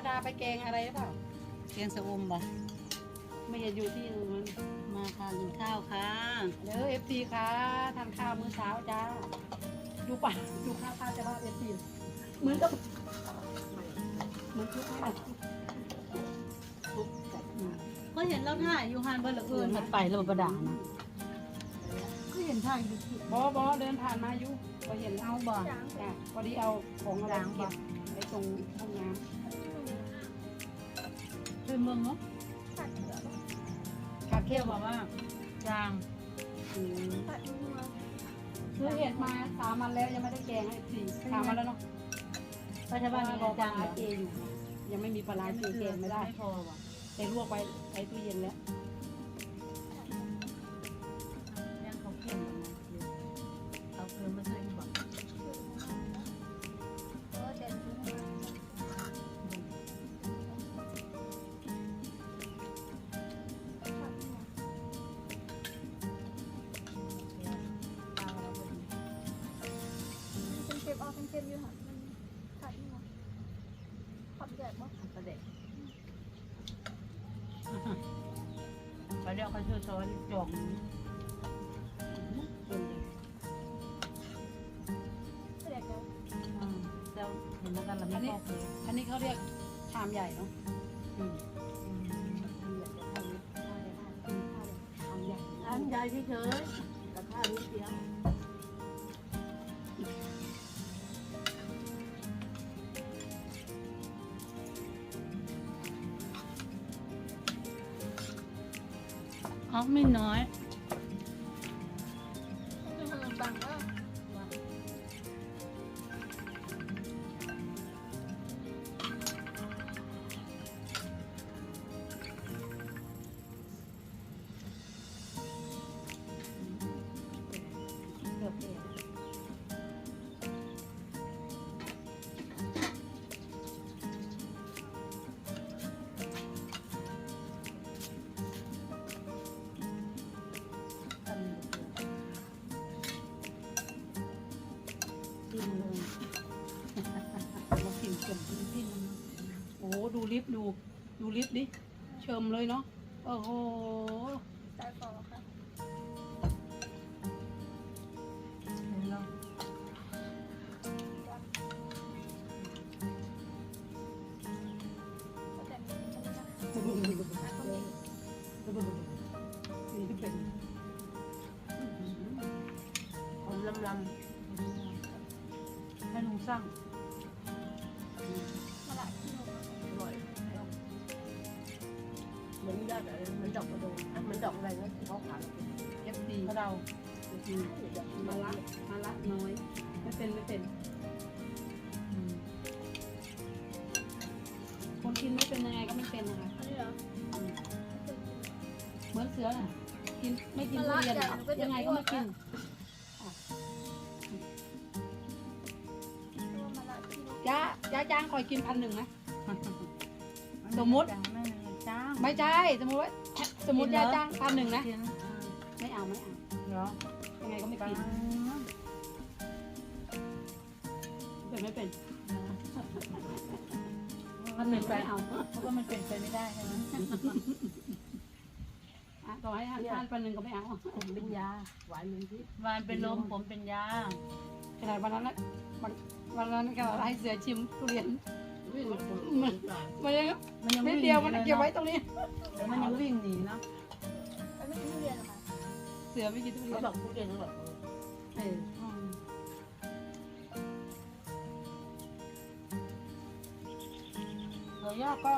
ระดาไปแกงอะไรหรือเปล่าเกียงสะอมบ่ไม่เห็นอยู่ที่อื่นมาทานกินข้าวค่ะเด้อเอฟซีค่ะทานข้าวมื้อเช้าจ้า ดูป่ะดูข้าวข้าวจะว่าเอฟซีเหมือนกับเหมือนทุกข้าวทุกแบบอืมก็เห็นเราถ่ายอยู่ฮานเบอร์ละเอิญมันไปแล้วมันประดานะก็เห็นถ่ายอยู่ที่บอบอเดินผ่านมาอยู่ก็เห็นเอาบ่จ้ะพอดีเอาของอะไรเก็บไว้ตรงห้องน้เป็นเมืองเนาะำขาดเที่เที่ยยววบอกว่าจางอืมซื้อเห็ดมาสามวันแล้วยังไม่ได้แกงให้สี่สามวันแล้วเนาะปัจจุบันมีรอปลาจางร้าเจอยู่ ยังไม่มีปลาร้าเจแกงไม่ได้ ไม่พอว่ะแต่ลวกไว้ไว้ตู้เย็นแล้ว ไปเดี๋ยวเขาช่วยซ้อนจองส่วนใหญ่แดดแล้วอืมแล้วเห็นแล้วกันเราไม่พอเลยอันนี้เขาเรียกชามใหญ่เนาะอืมอืมชามใหญ่จะเท่านี้ชามใหญ่อันใหญ่เฉยๆราคานิดเดียว อ๋อไม่น้อย ฟต์ดู ดูลิฟต์ดิ เชิมเลยเนาะ โอ้โหสายฟอค่ะเห็นแล้วก็แต่มีมันจะนี่เป็นผมลำลำให้ลุงสร้างมาละที่หนู เหมือนยอดอะไรเหมือนดอกกระโดงอะเหมือนดอกอะไรนะที่เขาขายเอฟซีเขาเรามาละมาละน้อย ไม่เป็นไม่เป็นคนกินไม่เป็นยังไงก็ไม่เป็นนะคะอันนี้เหรอเหมือนเสือน่ะกินไม่กินทุเรียนยังไงก็ไม่กินตัวมาละที่หนูย่าย่จ้างคอยกินพันหนึ่งนะสมมติ จ้างไม่ใช่สมมติว่าสมมติย่าจ้างพันหนึ่งนะกินไม่เอาไม่เอาเหรอยังไงก็ไม่ปังกินเป็นไม่เป็นมันเป็นไปไม่เอาเพราะว่ามันเป็นไปไม่ได้ใช่ไหมอะต่อให้ทานทานพันหนึ่งก็ไม่เอาผมเป็นยาหวานเป็นพิษหวานเป็นลมผมเป็นยาขนาดวันนั้นนะวันวันนั้นก็ให้เสือชิมทุเรียน มันมันยังมันยังนิวิ่ดงเดียวมันเก็บไว้ตรงนี้มันยังวิ่งหนีเนาะอันนี้ที่เรียนเหรอคะเสือไม่กินทุเรียเขานบอกผู้เรียนเขาบอกเอออืมเดี๋ยวยาก็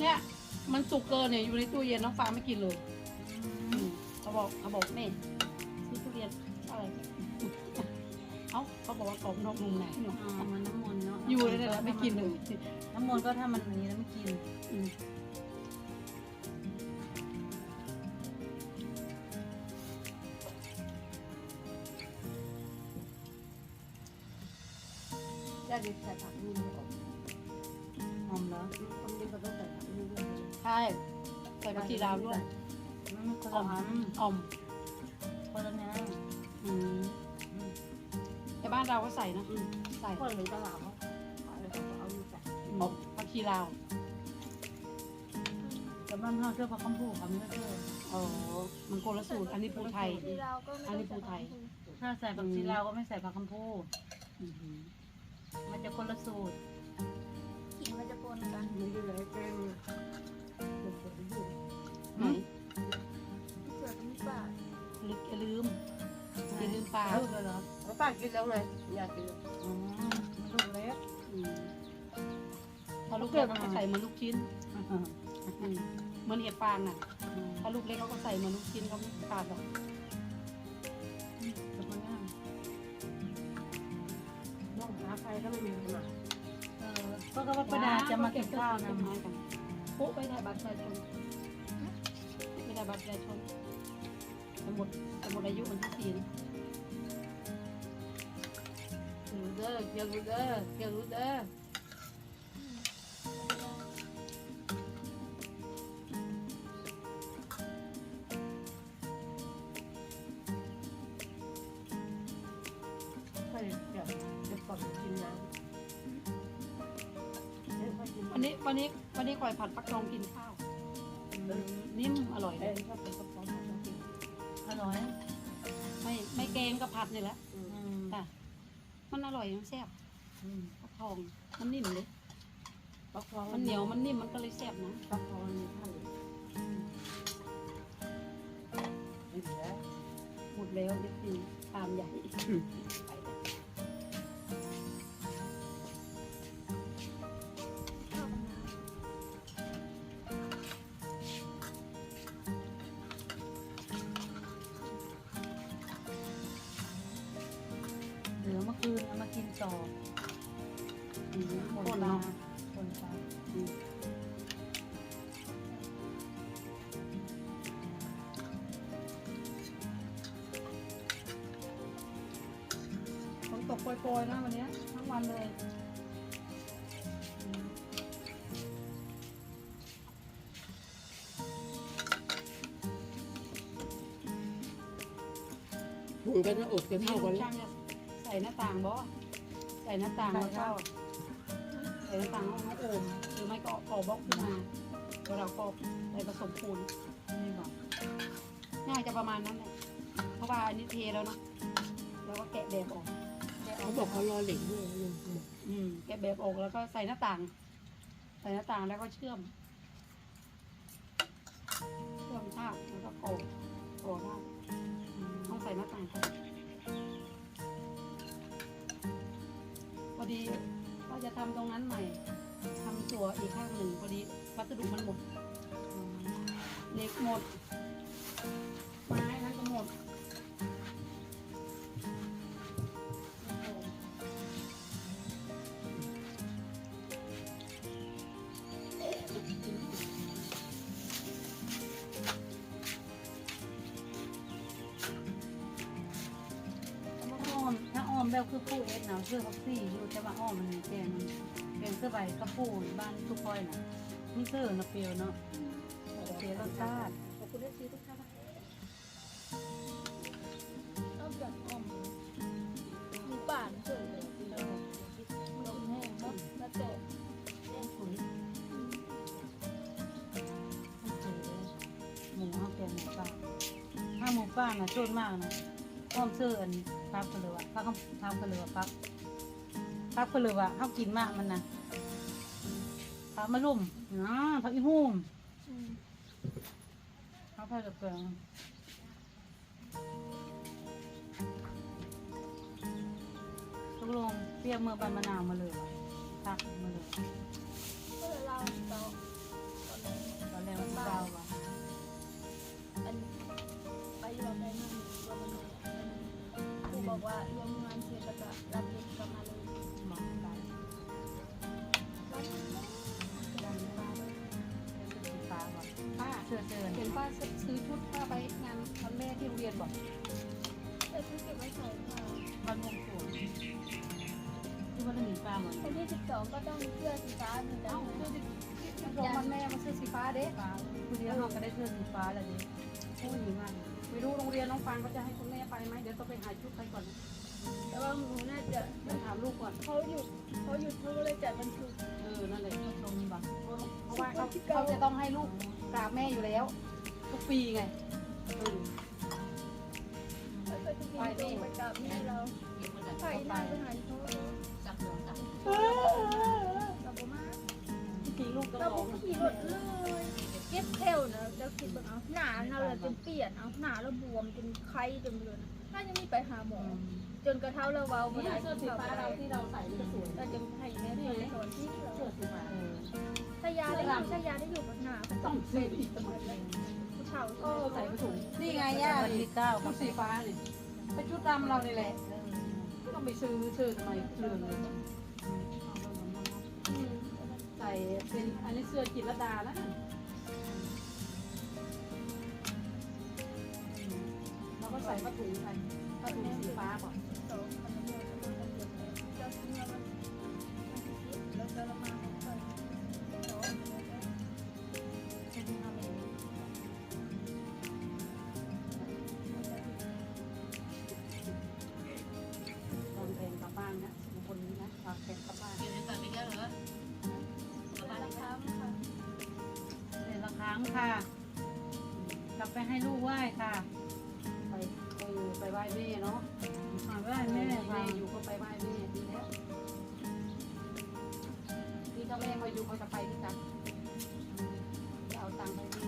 เนี่ย มันสุกเกินเนี่ยอยู่ในตู้เย็นน้องฟ้าไม่กินเลยอืมเขาบอกเขาบอกแเอ้าเขาบอกว่ากรอบนอกนุ่มในเนาะอ่ามันน้ำมนต์เนาะอยู่เลยนะไม่กินเลยน้ำมนต์ก็ถ้ามันอย่างนี้แล้วไม่กินอืมยาดิใส่ผักนี่ไม่ออกหอมแล้วต้องกินก็ต้องใส่ผักนี่ด้วยใช่ใส่ผักชีลาวด้วยมันไม่คนอ่อละมอันอ่อมคนละแนวอืม แต่บ้านเราก็ใส่นะใส่คนหรือตลาดเขาขายเขาเอาอยู่แต่อบผักชีลาวแต่บ้านเฮาเสื้อผ้าคำพูเขาไม่ได้เสื้ออ๋อมันคนละสูตรอันนี้ปูไทยที่เราก็ไม่อันนี้ต้องปูไทย ถ้าใส่ผักชีลาวก็ไม่ใส่ผักคำพูอือหือมันจะคนละสูตรกลิ่นมันจะปนกันมันจะไหลแกงมันจะไปอยู่ไหนเสือก็มีปากลึกอย่าลืม อย่าลืมปลาลูกเลยเหรอแล้วป้ากินแล้วไงอยากกินอ๋อมันลูกเล็กอืมพอลูกเล็กเขาก็ใส่เหมันลูกชิ้นอืมอืมเหมือนเห็ดฟางน่ะถ้าลูกเล็กเขาก็ใส่เหมันลูกชิ้นเขาไม่ขาดหรอกแต่มันง่ายน้องหาใครก็ไม่มีคนมาเออก็ก็ว่าประดาจะมากินข้าวนะต้นไม้กันปุ๊ไปถ่ายบัตรประชาชนไปถ่ายบัตรประชาชนจะหมดจะหมดอายุวันที่สี่ เด้อเกี่ยวรู้เด้อเกี่ยวรู้เด้อใครเดี๋ยวเดี๋ยวก่อนกินน้ำเดี๋ยวค่อยกินวันนี้วันนี้วันนี้ก่อยผัดฟักทองกินข้าวอืมนิ่มอร่อยเลเอ้ยยถ้าเป็นกระป๋องเรากินอร่อย ไม่ไม่แกงก็ผัดนี่แหละอืมอืมค่ะ มันอร่อยมันแซ่บอืมฟักทองมันนิ่มเลยปักทองมันเหนียวมันนิ่มมันก็เลยแซ่บนะปักทองมีท่านกินแล้วหมดแล้วนิดนึงตามใหญ่ คืนเอามากินต่ออืมคโคนปลาลาคนปลาอืมฝนตกโปรยๆนะวันเนี้ยทั้งวันเลยอืมหุงกันหน้าอกจะเท่ากันช่างจะใส่หน้าต่างบ่ใส่หน้าต่างแล้วก็ใส่หน้าต่างห้องน้องโอมหรือไม่ก็ออกบล็อกขึ้นมาแล้วเราก็ใส่ผสมปูนนี่บอกน่าจะประมาณนั้นแหละเพราะว่าอันนี้เทแล้วเนาะแล้วก็แกะแบบออกแกะอเขาอกบอกเขารอเหล็กด้วยลุงอืมแกะแบบออกแล้วก็ใส่หน้าต่าง ใส่หน้าต่างแล้วก็เชื่อม เชื่อมท่าบแล้วก็ก่อก่อท่าบต้องใส่หน้าต่าง ดีก็จะทำตรงนั้นใหม่ทำตัวอีกข้างหนึ่งพอดีวัสดุมันหมดเหล็กหมด ผู้เอ็ดนะเสื้อพักซี่อยู่แต่ว่าอ้อมมันแกงแกงเสื้อใบกระปูบ้านทุกคอยน่ะมีเสื้อนะเปียวเนาะเสียรสชาติขอบคุณที่ซื้อทุกท่านำเอาแบบอ่อมหมูป่านเฉยเลยลมแห้งเนาะแล้วแต่ปุ๋ยหมูข้าวแกงหมูป่าถ้าหมูป่าน่ะโจนมากนะ อ้อมเสื้ออันพับกันเลยว่ะพับพับกันเลยว่ะพับพับกันเลยว่ะเขากินมากมันนะพับมะลุ่มอ๋อพับอีหุ่มอืมพับไปกับเกลือตกลงเปรี้ยวเมื่อใบมะนาวมาเลยว่ะพักมาเลย ยนบอกแต่ที่เก็บไว้ใส่ค่ะวันวงสรวงที่วันหนีปลาหมดวันที่สิบสองก็ต้องเสื้อสีฟ้าเหมือนกัเอ้านเสื้อนะที่ที่โรงวันแม่มาซื้อสีฟ้าเด้ฟ้าคือเดียวเราก็ได้เสื้อสีฟ้าแล้วดิโอ้ยดีมากไม่รู้โรงเรียนน้องฟางเขาจะให้คุณแม่ไปไหมเดี๋ยวต้องไปหาชุดไปก่อนแต่ว่าหนูน่าจะไปถามลูกก่อนเขาหยุดเขาหยุดเขาก็เลยจัดวันศุกร์เออนั่นแหละตรงนี้เขาเขาจะต้องให้ลูกกราบแม่อยู่แล้ว ทุกปีไงเออ ทีไปไปกับแม่เราใส่หน้าไปหาเขาเราบ่มาทุกปีลูกต้องเราร้บ่องขี่รถเลยเก็บเทลนะเราคิดว่าเอาหนาเราเลยจนเปลี่ยนเอาหนาเราบวมจนไข้จนเลยถ้ายังมีไปหาหมอจนกระเท้าเราเบานี่เสื้อสีฟ้าเราที่เราใส่นี่ก็สวยเราจะให้แม่เพื่อนสอนที่เราเสื้อสีฟ้าถ้ายาได้อยู่ถ้ายาได้อยู่กับหนาต้องซื้ออีกสมัยผู้เฒ่าเออใส่ไปถุงนี่ไงย่าวันนี่ที่เก้าชุดสีฟ้านี่ ไป็นชุดดำเรานี่แหละต้องไปซื้อซื้อทำไมเรื่องเลยใส่เป็นอันนี้เสื้อจิตรลดาแล้วนะเราก็ใส่ผ้าถุงไปผ้าถุงสีฟ้าก่อน ครั้งค่ะ กลับไปให้ลูกไหว้ค่ะ ไปเออไปไหว้แม่เนาะมาไหว้แม่แม่ค่ะอยู่ก็ไปไหว้แม่ดีแล้วที่ถ้าแม่มาอยู่เขาจะไปที่กันจะเอาตังค์ไปนี่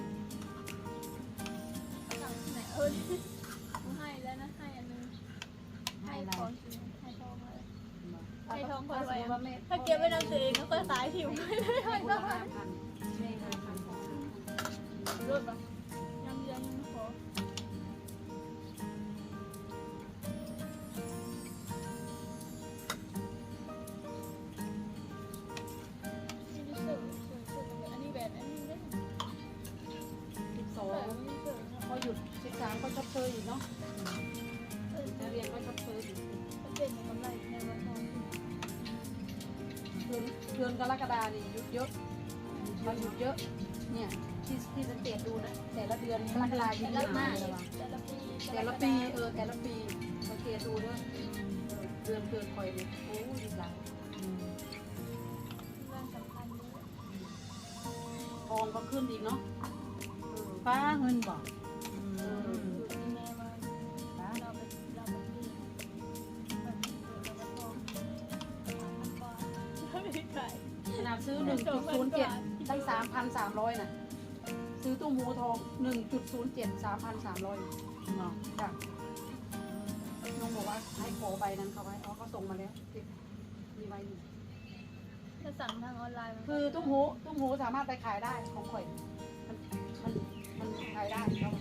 สั่งที่ไหนเออให้แล้วนะให้อันนึงให้ของให้ทองเลยให้ทองคอยไว้ถ้าสมมุติว่าแม่ถ้าเก็บไว้นำตัวเองก็ค่อยขายถิ่มไม่ได้ให้ไม่คนต้ ดือนเดือนกรกฎานี่หยุดเยอะมันหยุดเยอะ เนี่ยที่ที่สังเกตดูนะแต่ละเดือนกรกฎาหยุดเยแต่ละอะปีมากเลยว่ะแต่ละปีแต่ละปีเออแต่ละปีสังเกตดูเด้อเออเดือนเดือนคอยเลยโอ้ยดีหลายเรื่องสำคัญเลยทองก็ขึ้นอีกเนาะเออป้าเงินบอก นาดซื้อหนึ่งจุดศูนย์เจ็ดตั้งสามพันสามร้อยน่ะ ซื้อตู้หมูทองหนึ่งจุดศูนย์เจ็ดสามพันสามร้อยเนาะจ้ะน้องบอกว่าให้ขอใบนั้นเขาไว้อ๋อเขาส่งมาแล้วเก็บมีไว้อยู่ถ้าสั่งทางออนไลน์มันคือตุ้มหูตุ้มหูสามารถไปขายได้ของข่อยมันมันมันขายได้แล้ว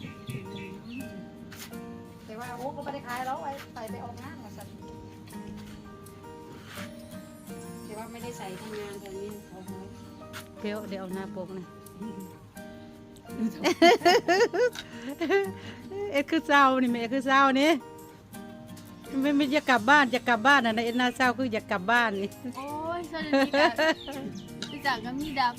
แต่ว่าโอ้ก็ไม่ได้ขายแล้วไว้ใส่ไปออกงานกับ ว์แต่ว่าไม่ได้ใส่ทำงานตอนนี้เอาไว้เดี๋ยวเดี๋ยวเอาหน้าปกนะเอ็ดคือเศร้านี่แม่คือเศร้านี่ไม่ไม่จะกลับบ้านจะกลับบ้านอะนะเอ็ดหน้าเศร้าคืออยากกลับบ้านนี่ โอ้ยสวัสดีจ้ะพี่จ๋าก็มีดับ